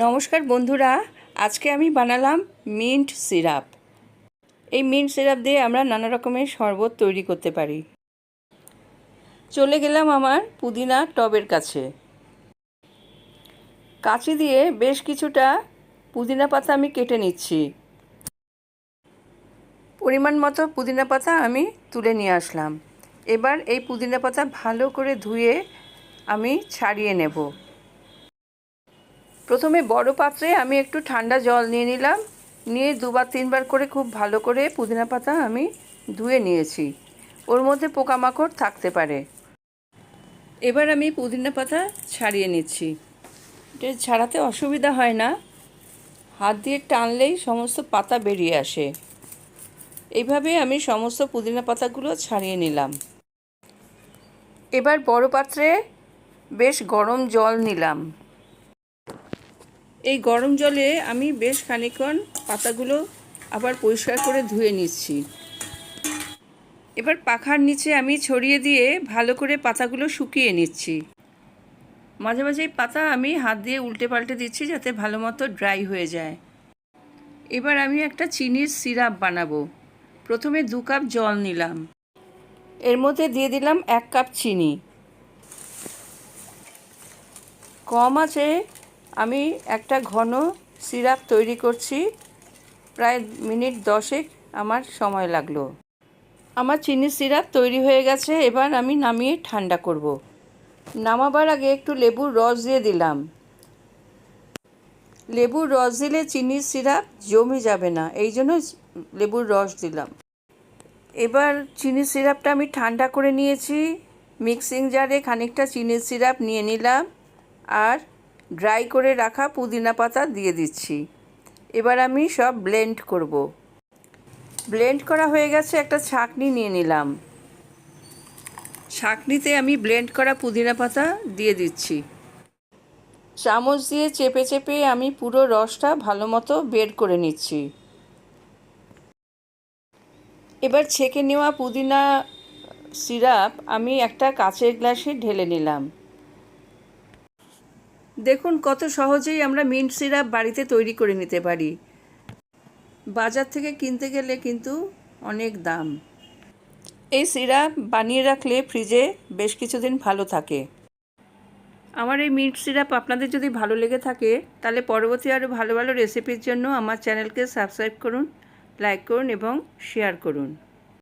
নমস্কার বন্ধুরা, আজকে আমি বানালাম মিন্ট সিরাপ। এই মিন্ট সিরাপ দিয়ে আমরা নানা রকমের শরবত তৈরি করতে পারি। চলে গেলাম আমার পুদিনা টবের কাছে। কাঁচি দিয়ে বেশ কিছুটা পুদিনা পাতা আমি কেটে নিচ্ছি। পরিমাণ মতো পুদিনা পাতা আমি তুলে নিয়ে আসলাম। এবার এই পুদিনা পাতা ভালো করে ধুয়ে আমি ছাড়িয়ে নেব। প্রথমে বড় পাত্রে আমি একটু ঠান্ডা জল নিয়ে নিলাম। নিয়ে দুবার, তিনবার করে খুব ভালো করে পুদিনা পাতা আমি ধুয়ে নিয়েছি। ওর মধ্যে পোকামাকড় থাকতে পারে। এবার আমি পুদিনা পাতা ছাড়িয়ে নিচ্ছি। এটা ছাড়াতে অসুবিধা হয় না। হাত দিয়ে টানলেই সমস্ত পাতা বেরিয়ে আসে। এইভাবে আমি সমস্ত পুদিনা পাতাগুলো ছাড়িয়ে নিলাম। এবার বড় পাত্রে বেশ গরম জল নিলাম। এই গরম জলে আমি বেশ খানিকক্ষণ পাতাগুলো আবার পরিষ্কার করে ধুয়ে নিচ্ছি। এবার পাখার নিচে আমি ছড়িয়ে দিয়ে ভালো করে পাতাগুলো শুকিয়ে নিচ্ছি। মাঝে মাঝে পাতা আমি হাত দিয়ে উল্টে পাল্টে দিচ্ছি যাতে ভালো মতো ড্রাই হয়ে যায়। এবার আমি একটা চিনির সিরাপ বানাবো। প্রথমে দু কাপ জল নিলাম। এর মধ্যে দিয়ে দিলাম এক কাপ চিনি। কম আছে আমি একটা ঘন সিরাপ তৈরি করছি। প্রায় মিনিট দশেক আমার সময় লাগল। আমার চিনি সিরাপ তৈরি হয়ে গেছে, এবার আমি নামিয়ে ঠান্ডা করব। নামাবার আগে একটু লেবুর রস দিয়ে দিলাম। লেবুর রস দিলে চিনির সিরাপ জমে যাবে না, এই জন্য লেবুর রস দিলাম। এবার চিনি সিরাপটা আমি ঠান্ডা করে নিয়েছি। মিক্সিং জারে খানিকটা চিনির সিরাপ নিয়ে নিলাম। আর ড্রাই করে রাখা পুদিনা পাতা দিয়ে দিচ্ছি। এবার আমি সব ব্লেন্ড করব। ব্লেন্ড করা হয়ে গেছে, একটা ছাঁকনি নিয়ে নিলাম। ছাঁকনিতে আমি ব্লেন্ড করা পুদিনা পাতা দিয়ে দিচ্ছি। চামচ দিয়ে চেপে চেপে আমি পুরো রসটা ভালো মতো বের করে নিচ্ছি। এবার ছেঁকে নেওয়া পুদিনা সিরাপ আমি একটা কাচের গ্লাসে ঢেলে নিলাম। দেখুন কত সহজেই আমরা মিন্ট সিরাপ বাড়িতে তৈরি করে নিতে পারি। বাজার থেকে কিনতে গেলে কিন্তু অনেক দাম। এই সিরাপ বানিয়ে রাখলে ফ্রিজে বেশ কিছুদিন ভালো থাকে। আমার এই মিন্ট সিরাপ আপনাদের যদি ভালো লেগে থাকে, তাহলে পরবর্তী আরও ভালো ভালো রেসিপির জন্য আমার চ্যানেলকে সাবস্ক্রাইব করুন, লাইক করুন এবং শেয়ার করুন।